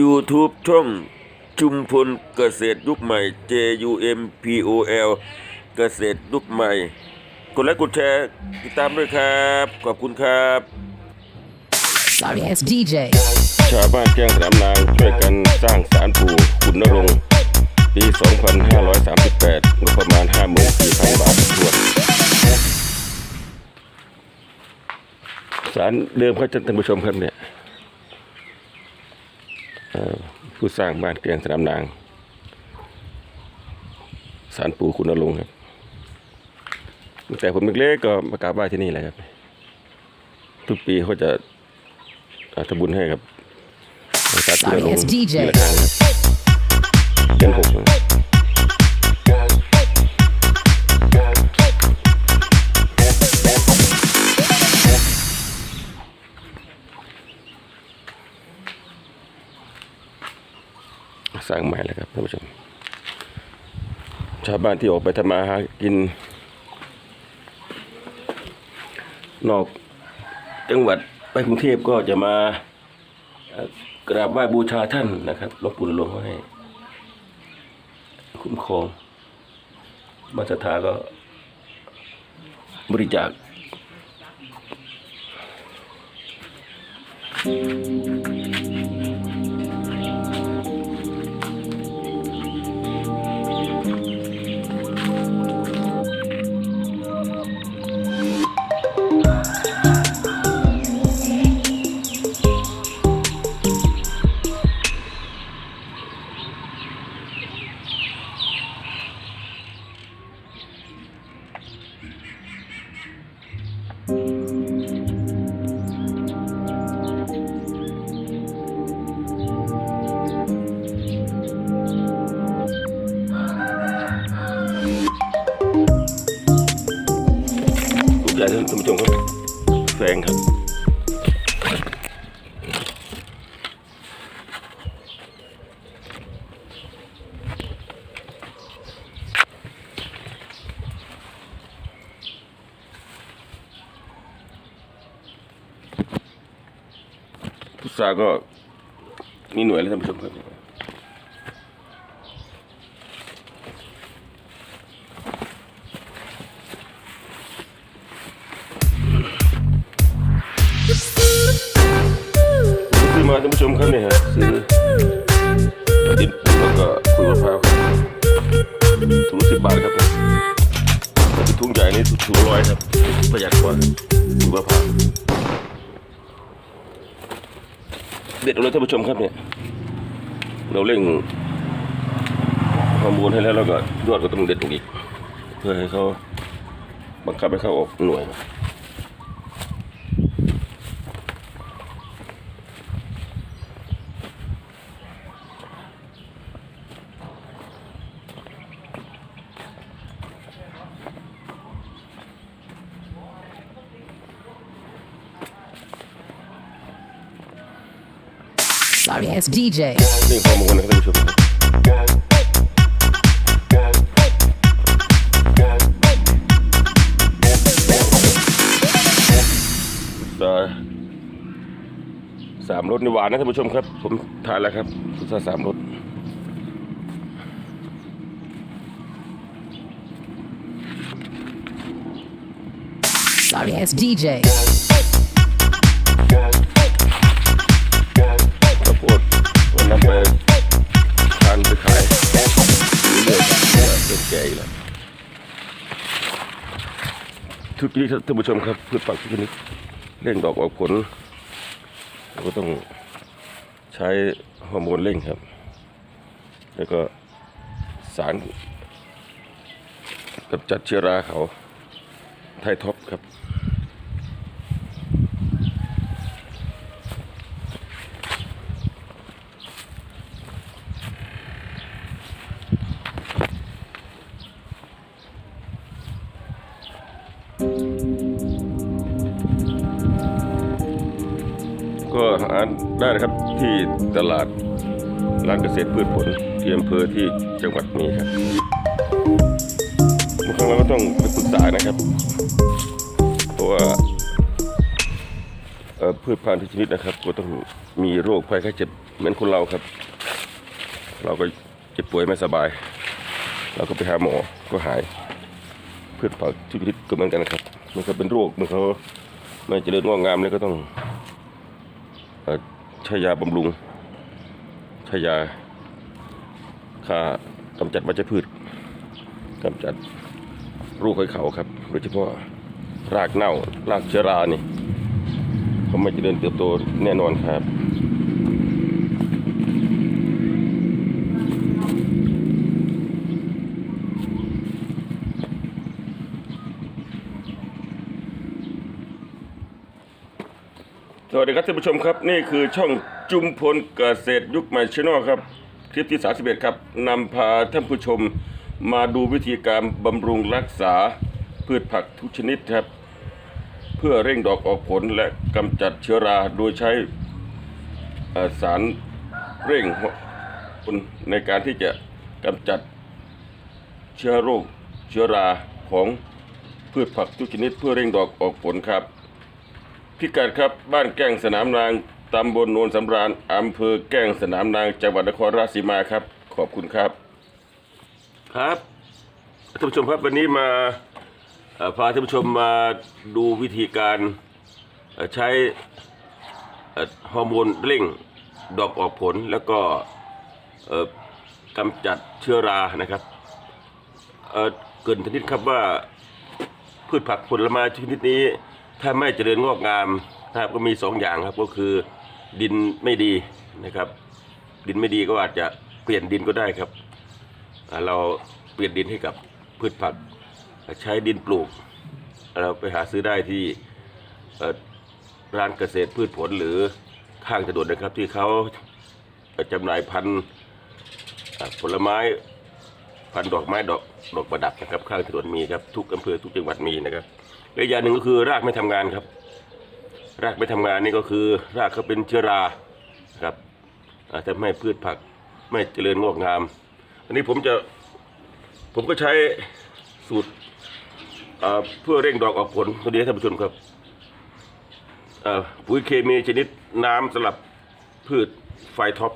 YouTube ช่องชุมพลเกษตรยุคใหม่ J U M P O L เกษตรยุคใหม่ กดไลค์กดแชร์ติดตามด้วยครับ ขอบคุณครับ Sorry ass DJ. ชาวบ้านแจ้งสนามนางช่วยกันสร้างศาลปู่ขุนนรงค์ปี 2538งบประมาณ 54,000 บาททวนศาลเดิมครับท่านผู้ชมครับเนี่ยเอ่อ ผู้สร้างบ้านแกงสนามนางศาลปู่ขุนนรงค์ครับตั้งแต่ผมเล็กๆก็มากราบไหว้ที่นี่แหละครับ ทุกปีเขาจะอาทำบุญให้ครับ Sorry, it's DJ ปีละครั้งครับเดือนหก ร้างใหม่แล้วครับท่านผู้ชม ชาวบ้านที่ออกไปทำมาหากิน นอกจังหวัดไปกรุงเทพก็จะมากราบไหว้บูชาท่านนะครับหลวงปู่หลวงให้คุ้มครองมาสถาก็บริจาค แฟงครับ พุทราก็มีหน่วยแล้วท่านผู้ชมครับ ถุงสิบบาทครับเนี่ยถ้าเป็นถุงใหญ่นี่ถุงร้อยครับ ประหยัดกว่าคุยมะพาเด็ดเอาเลยท่านผู้ชมครับเนี่ย เราเร่งฮอร์โมนให้แล้วแล้วก็ยอดก็ต้องเด็ดออกอีก เพื่อให้เขาบังคับให้เขาออกหน่วย Sorry ass DJ. เร่งฮอร์โมนนะครับท่านผู้ชมค รับซาสามรสนี่หวานนะท่านผู้ชมครับ ผมทานแล้วครับพุทราสามรส Sorry ass DJ. ทุกปีครับท่านผู้ชมครับพืชผักทุกชนิดเร่งดอกออกผลเราก็ต้องใช้ฮอร์โมนเร่งครับ แล้วก็สารกับจัดเชื้อราเขาไทท็อปครับ ที่ตลาดร้านเกษตรพืชผลที่อำเภอที่จังหวัดนี้ครับบางครั้งเราก็ต้องไปปรึกษานะครับ เพราะว่าพืชพันธุ์ทุกชนิดนะครับ ก็ต้องมีโรคภัยไข้เจ็บเหมือนคนเราครับ เราก็เจ็บป่วยไม่สบาย เราก็ไปหาหมอก็หายพืชผักทุกชนิดก็เหมือนกันนะครับมันก็เป็นโรคมันเขาไม่เจริญงอกงามเลยก็ต้องอ ใช้ยาบำรุง ใช้ยาฆ่ากำจัดวัชพืชกำจัดรูคไข่เขาครับ โดยเฉพาะรากเน่ารากเชื้อรานี่เขาไม่จะเดินเติบโตแน่นอนครับ สวัสดีครับท่านผู้ชมครับ นี่คือช่องจุมพลเกษตรยุคใหม่ชแนลครับ คลิปที่ 31 ครับนำพาท่านผู้ชมมาดูวิธีการบำรุงรักษาพืชผักทุกชนิดครับ เพื่อเร่งดอกออกผลและกำจัดเชื้อราโดยใช้สารเร่งผลในการที่จะกำจัดเชื้อโรคเชื้อราของพืชผักทุกชนิด เพื่อเร่งดอกออกผลครับ พิกัดครับ บ้านแก้งสนามนาง ตำบลโนนสำราญอำเภอแก้งสนามนาง จังหวัดนครราชสีมาครับ ขอบคุณครับ ครับท่านผู้ชมครับวันนี้มาพาท่านผู้ชมมาดูวิธีการใช้ฮอร์โมนเร่งดอกออกผลแล้วก็กำจัดเชื้อรานะครับเเกินชนิดครับว่าพืชผักผลไม้ชนิดนี้ ถ้าไม่เจริญงอกงามนะครับก็มีสองอย่างครับก็คือดินไม่ดีนะครับ ดินไม่ดีก็อาจจะเปลี่ยนดินก็ได้ครับ เราเปลี่ยนดินให้กับพืชผัก ใช้ดินปลูก เราไปหาซื้อได้ที่ร้านเกษตรพืชผลหรือข้างถนนนะครับ ที่เขาจำหน่ายพันธุ์ผลไม้พันดอกไม้ดอกดอกประดับนะครับ ข้างถนนมีครับทุกอำเภอทุกจังหวัดมีนะครับ และอย่างหนึ่งก็คือรากไม่ทำงานครับ รากไม่ทำงานนี่ก็คือ รากเขาเป็นเชื้อราครับอาจจะทำให้พืชผักไม่เจริญงอกงาม อันนี้ผมจะผมก็ใช้สูตรเพื่อเร่งดอกออกผลตัวนี้ท่านผู้ชมครับปุ๋ยเคมีชนิดน้ำสลับพืชไฟท็อป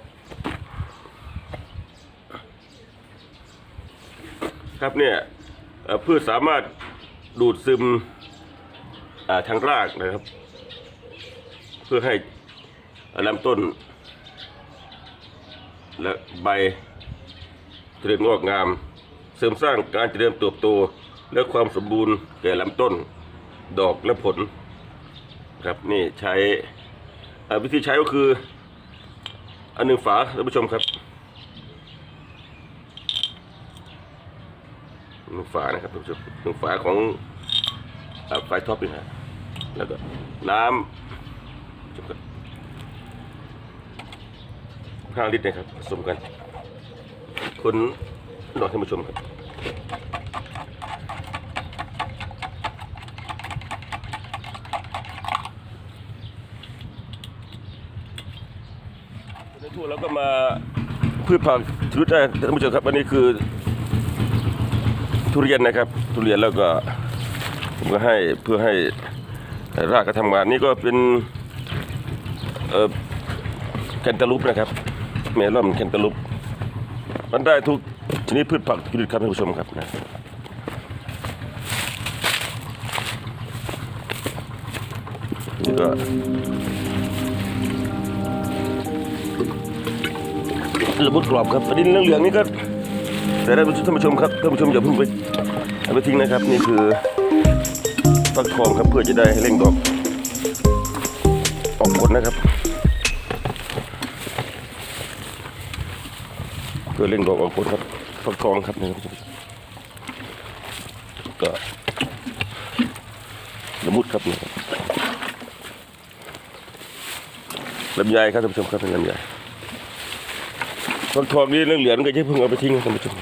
ครับเนี่ยเอ่อพืชสามารถดูดซึม ทางรากนะครับ เพื่อให้ลำต้น และใบเจริญงอกงาม เสริมสร้างการเจริญเติบโตและความสมบูรณ์แก่ลำต้น ดอกและผลครับนี่ใช้วิธีใช้ก็คือ อันหนึ่งฝาท่านผู้ชมครับหนึ่งฝานะครับท่านผู้ชมหนึ่งฝาของอ่าไฟท็อปนี่ฮะ แล้วก็น้ำจบกันห้าลิตรนะครับผสมกันคนรอท่านผู้ชมครับในทั่วแล้วก็มาพืชผักชนิดได้ท่านผู้ชมครับอันนี้คือ ทุเรียนนะครับ ทุเรียนแล้วก็ผมก็ให้เพื่อให้ รากการทำงานนี่ก็เป็นเอ่อแคนตาลูปนะครับ เมลอนแคนตาลูปมันได้ทุกชนิดพืชผักชนิดครับท่านผู้ชมครับนะนี่ก็ละมุดกรอบครับประเด็นเหลืองๆนี่ก็แต่ได้ท่านผู้ชมครับท่านผู้ชมอย่าเพิ่งไปเอาไปทิ้งนะครับ นี่คือ ฟักทองครับเพื่อจะได้ให้เร่งดอกออกผลนะครับ เพื่อเร่งดอกออกผลครับฟักทองครับนี่ครับก็ละมุดครับนี่ครับลำไยครับท่านผู้ชมครับเป็นลำไยฟักทองนี่เรื่องเหลืองก็อย่าเพิ่งเอาไปทิ้งนะท่านผู้ชม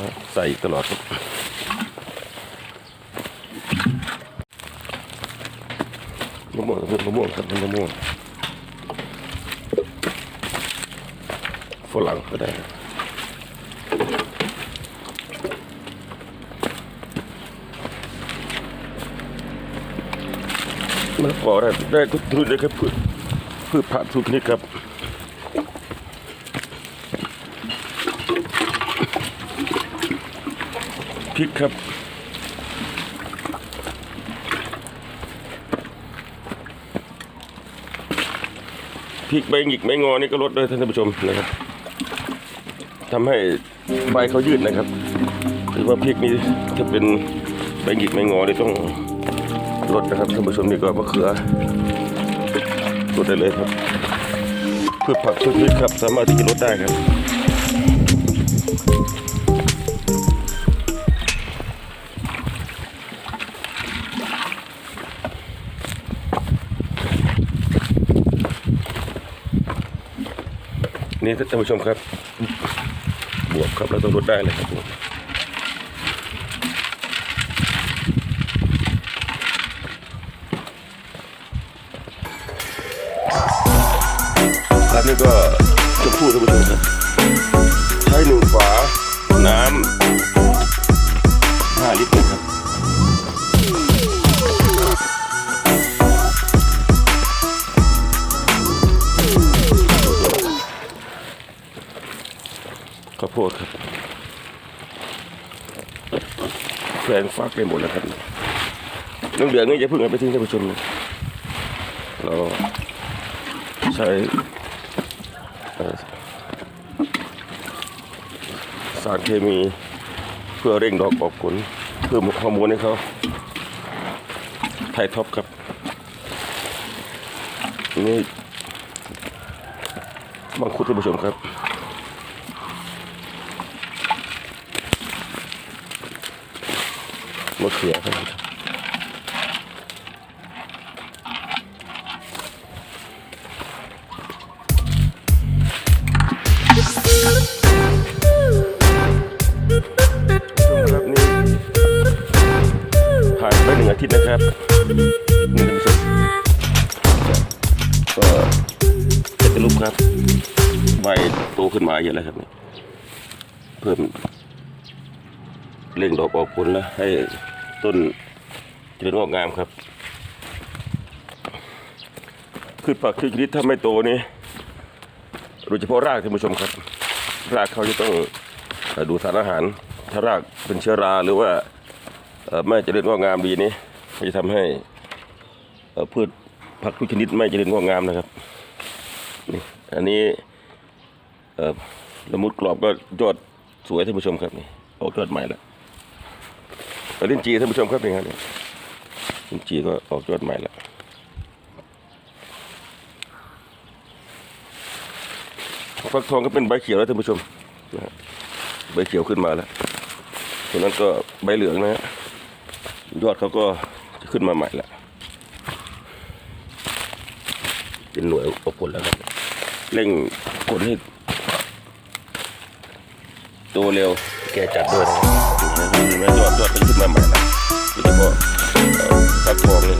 มาใส่ตลอดครับ มะม่วงครับมะม่วงครับมะม่วงฝรั่งก็ได้มมะละกอได้ได้ทุกชนิดเลยครับพืชพืชผักทุกชนิดครับพริกครับ พริกใบหงิกใบงอนี่ก็ลดด้วยท่านผู้ชมนะครับทำให้ใบเขายืดนะครับถือว่าพริกนี่ถ้าเป็นใบหงิกใบงอนี่ต้องลดนะครับท่านผู้ชมนี่ก็มะเขือลดได้เลยครับพืชผักทุกชนิดครับ สามารถที่จะลดได้ครับ นี่ท่านผู้ชมครับ บวกครับเราต้องลดได้เลยครับผมครับนี่ก็จะพูดท่านผู้ชมครับใช้หนึ่งฝาน้ำห้าลิตรนะครับ โพดครับแฟนฟักไปหมดแล้วครับน้ำเหลืองนี่จะพิ่งเอาไปทิ้งท่านผู้ชมนะเราใช้สารเคมีเพื่อเร่งดอกออกผลเพิ่มฮอร์โมนให้เขาไทยท็อปครับนี่บางคุดท่านผู้ชมครับะเขือครับนี่ผ่านไปหนึ่งอาทิตย์นะครับนี่ท่านผู้ชมก็จะเป็นรูปครับ ใบโตขึ้นมาเยอะแล้วครับเพิ่มเร่งดอกออกผลแล้วให้ ต้นเจริญงอกงามครับพืชผักชนิดถ้าไม่โตนี่โดยเฉพาะรากท่านผู้ชมครับ รากเขาจะต้องดูสารอาหาร ถ้ารากเป็นเชื้อราหรือว่าเอ่อไม่เจริญงอกงามดีนี่จะทำให้พืชผักทุกชนิดไม่เจริญงอกงามนะครับนี่อันนี้ละมุดกรอบก็ยอดสวยท่านผู้ชมครับนี่ออกยอดใหม่แล้ว ลิ้นจีท่านผู้ชมครับนี่ครับลิ้นจีก็ออกยอดใหม่แล้วฟักทองก็เป็นใบเขียวแล้วท่านผู้ชมใบเขียวขึ้นมาแล้วส่วนนั้นก็ใบเหลืองนะฮะยอดเขาก็ขึ้นมาใหม่แล้วเป็นหน่วยออกผลแล้วครับเร่งผลให้โตเร็วแก่จัดด้วยนะครับ เห็นไหมยอดยอดมันขึ้นมาใหม่แล้วโดยเฉพาะฟักทองนี่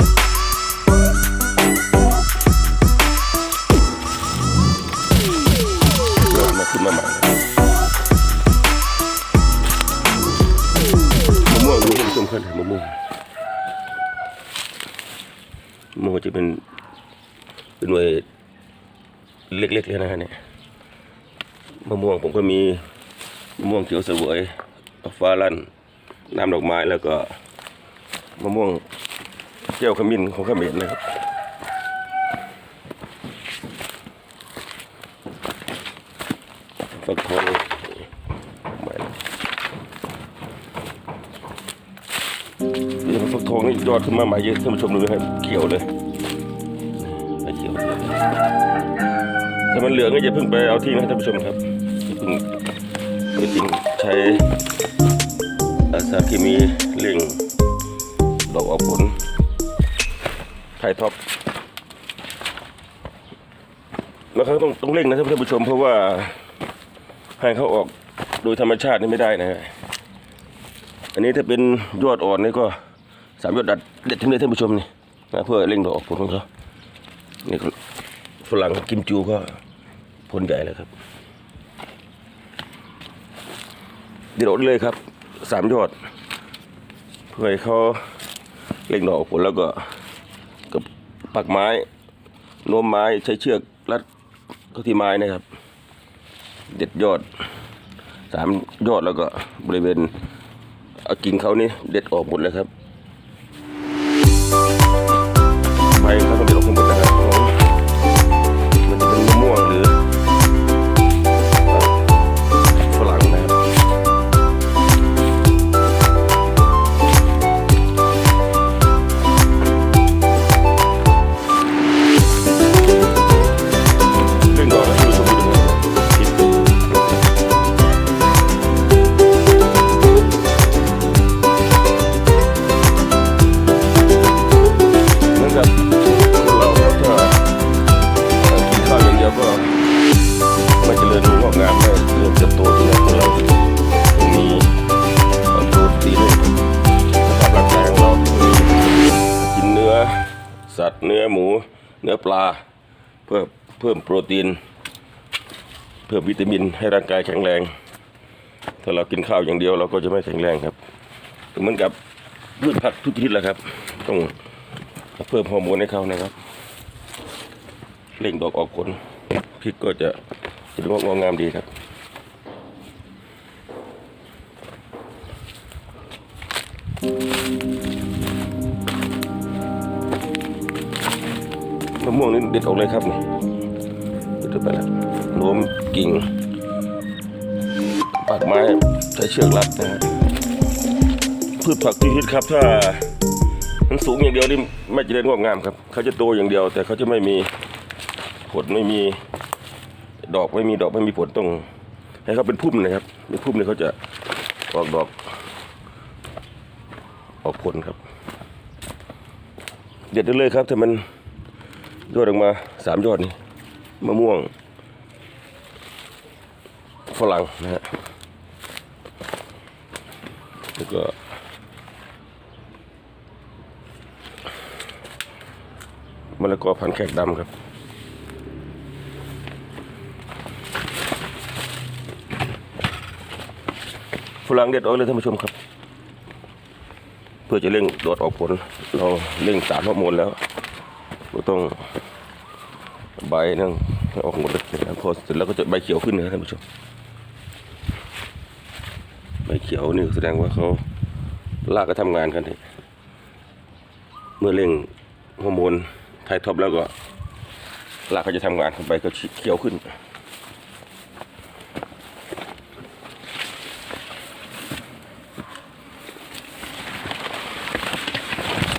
ยอดมันขึ้นมาใหม่แล้วมะม่วงดูท่านผู้ชมครับมะม่วงมะม่วงจะเป็นเป็นหน่วยเล็กๆเลยนะฮะเนี่ยมะม่วงผมก็มีมะม่วงเขียวสวย ฟ้าลั่นน้ำดอกไม้แล้วก็มะม่วงแก้วขมิ้นของขมรนะครับฟักทองนี่ฟักทองนี่ยอดขึ้นมาใหม่เยอะท่านผู้ชมดูนะครับเขียวเลยเขียวถ้ามันเหลืองก็อย่าเพิ่งไปเอาทิ้งนะท่านผู้ชมครับเพิ่งไปทิ้งใช้ สารเคมีเร่งดอกออกผลไทท็อปแล้วเขาต้องต้องเร่งนะท่านผู้ชมเพราะว่าให้เขาออกโดยธรรมชาตินี่ไม่ได้นะฮะอันนี้ถ้าเป็นยอดอ่อนนี่ก็สามยอดดัดเด็ดทั้งนี้ท่านผู้ชมนี่นะเพื่อเร่งดอกออกผลของเขานี่ฝรั่งกิมจูก็ผลใหญ่แล้วครับเดี๋ยวเลยครับ สามยอด เพื่อให้เขาเล็งดอกออกผลแล้วก็กับปักไม้โน้มไม้ใช้เชือกรัดเข้าที่ไม้นะครับ เด็ดยอดสามยอดแล้วก็บริเวณเอากิ่งเขานี่เด็ดออกหมดเลยครับ เพื่อเพิ่มโปรตีน เพิ่มวิตามินให้ร่างกายแข็งแรง ถ้าเรากินข้าวอย่างเดียวเราก็จะไม่แข็งแรงครับเหมือนกับพืชผักทุกชนิดแหละครับ ต้องเพิ่มฮอร์โมนให้เขานะครับเร่งดอกออกผลพริกก็จะจะงอกงามดีครับ ม่วงนี่เด็ดออกเลยครับนี่เด็ดไปแล้วโน้มกิ่งปากไม้ใช้เชือกรัดนะฮะพืชผักที่ฮิตครับ ถ้ามันสูงอย่างเดียวนี่ไม่เจริญงอกงามครับ เขาจะโตอย่างเดียว แต่เขาจะไม่มีผลไม่มีดอกไม่มีดอกไม่มีผลต้องให้เขาเป็นพุ่มนะครับเป็นพุ่มเนี่ยเขาจะออกดอกออกผลครับ เด็ดได้เลยครับถ้ามัน ยอดออกมาสามยอดนี่มะม่วง ฝรั่งนะฮะแล้วก็มะละกอพันธ์แขกดำครับฝรั่งเด็ดออกเลยท่านผู้ชมครับ เพื่อจะเร่งโดดออกผลเราเร่งสารฮอร์โมนแล้ว ก็ต้องใบนั่งออกหมดเลยนะพอเสร็จแล้วก็จะใบเขียวขึ้นนะครับท่านผู้ชมใบเขียวนี่แสดงว่าเขาลากก็ทำงานกันทีเมื่อเร่งฮอร์โมนไทท็อปแล้วก็ลากก็จะทำงานใบก็เขียวขึ้น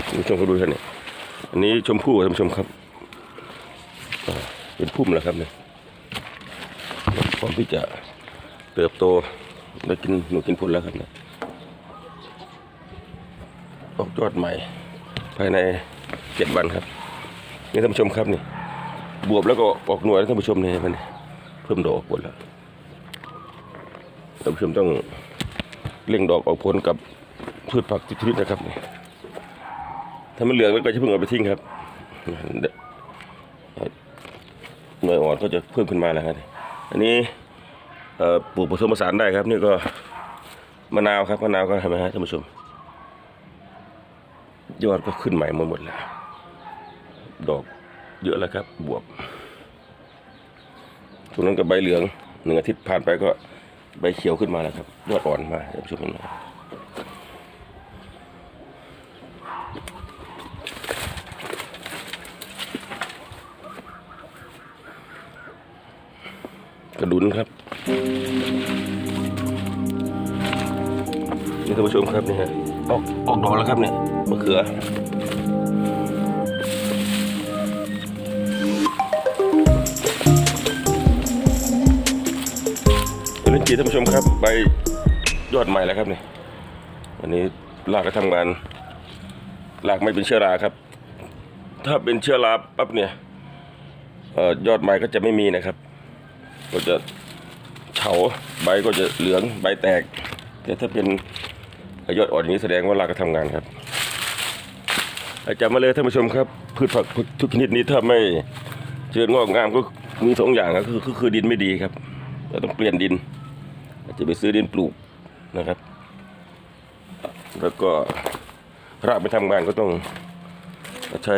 ท่านผู้ชมก็ดูท่านนี่ อันนี้ชมพู่ท่านผู้ชมครับเป็นพุ่มแล้วครับเนี่ยพร้อมที่จะเติบโตได้กินหนูกินผลแล้วครับเนี่ยออกยอดใหม่ ภายในเจ็ดวันครับนี่ท่านผู้ชมครับนี่บวบแล้วก็ออกหน่วยแล้วท่านผู้ชมเนี่ยมันเพิ่มดอกผลแล้วท่านผู้ชมต้องเร่งดอกออกผลกับพืชผักทุกชนิดนะครับเนี่ ถ้ามันเหลืองแล้วก็จะเพิ่งเอาไปทิ้งครับเดี๋ยวหน่วยอ่อนก็จะเพิ่มขึ้นมาแล้วครับ อันนี้ปลูกผสมผสานได้ครับ นี่ก็มะนาวครับมะนาวก็ทำไมฮะท่านผู้ชม ยอดก็ขึ้นใหม่หมดหมดแล้ว ดอกเยอะแล้วครับ บวบช่วงนั้นก็ใบเหลืองหนึ่งอาทิตย์ผ่านไปก็ใบเขียวขึ้นมาแล้วครับยอดอ่อนมาท่านผู้ชมเห็นไหม มครับนี่ฮะออกออกดอกแล้วครับเนี่ยมะเขือเป็นจีท่านผู้ชมครับใบยอดใหม่แล้วครับนี่อันนี้รากก็ทำงานรากไม่เป็นเชื้อราครับ ถ้าเป็นเชื้อราปั๊บเนี่ยออยอดใหม่ก็จะไม่มีนะครับ ก็จะเฉาใบก็จะเหลืองใบแตก แต่ถ้าเป็น ยอดอ่อนอย่างนี้แสดงว่ารากก็ทำงานครับอาจารย์มาเลยท่านผู้ชมครับพืชผักทุกชนิดนี้ถ้าไม่เจริญงอกงามก็มีสองอย่างก็คือคือดินไม่ดีครับเราต้องเปลี่ยนดิน อาจจะไปซื้อดินปลูกนะครับ แล้วก็รากไม่ทำงานก็ต้องใช้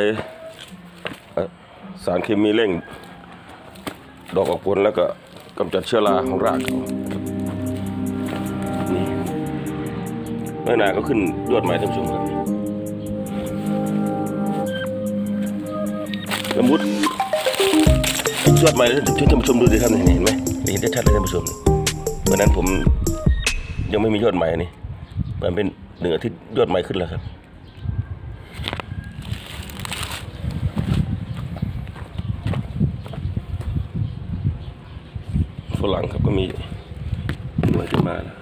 สารเคมีเร่ง ดอกออกผลแล้วก็กำจัดเชื้อราของราก เมื่อหนาก็ขึ้นยอดใหม่ท่านผู้ชมครับสมมติยอดใหม่ท่านท่านผู้ชมดูดิครับนี่เห็นไหมเห็นได้ชัดเลยท่านผู้ชมวันนั้นผมยังไม่มียอดใหม่นี่มันเป็นหนึ่งอาทิตย์ยอดใหม่ขึ้นแล้วครับฝรั่งครับก็มีหน่วยขึ้นมาแล้ว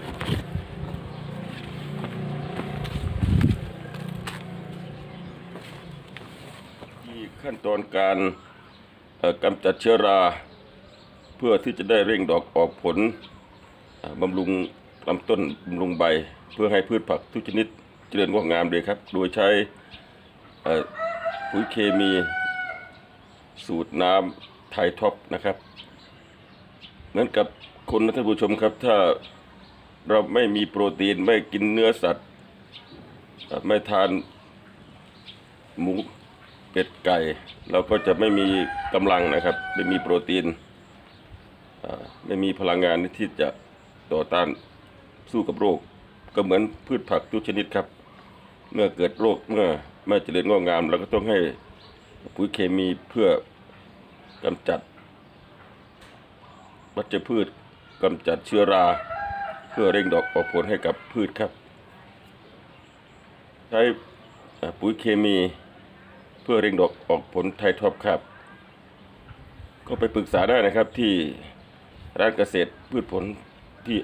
ที่ขั้นต อนการกำจัดเชื้อรา เพื่อที่จะได้เร่งดอกออกผลบำรุงลำต้นบำรุงใบ เพื่อให้พืชผักทุกชนิดเจริญงอกงามเลยครับ โดยใช้ปุ๋ยเคมีสูตรน้ำไทยท็อปนะครับ เหมือนกับคนนะท่านผู้ชมครับ ถ้าเราไม่มีโปรตีนไม่กินเนื้อสัตว์ ไม่ทานหมู เป็ดไก่ เราก็จะไม่มีกำลังนะครับ ไม่มีโปรตีนไม่มีพลังงานที่จะต่อต้านสู้กับโรค ก็เหมือนพืชผักทุกชนิดครับ เมื่อเกิดโรคเมื่อไม่เจริญงอกงาม เราก็ต้องให้ปุ๋ยเคมีเพื่อกำจัดวัชพืชกำจัดเชื้อรา เพื่อเร่งดอกออกผลให้กับพืชครับ ใช้ปุ๋ยเคมี พื่อเร่งดอกออกผลไทยท็อปครับ ก็ไปปรึกษาได้นะครับที่ร้านเกษตรพืชผลที่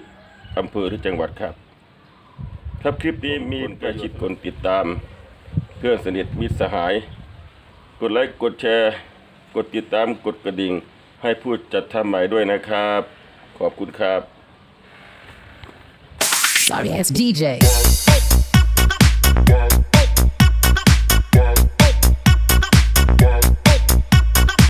อำเภอที่จังหวัดครับ ครับคลิปนี้มีใกล้ชิดคนติดตาม เพื่อนสนิทมิตรสหาย กดไลค์กดแชร์ กดติดตามกดกระดิ่ง ให้ผู้จัดทำใหม่ด้วยนะครับ ขอบคุณครับ Sorry ass DJ.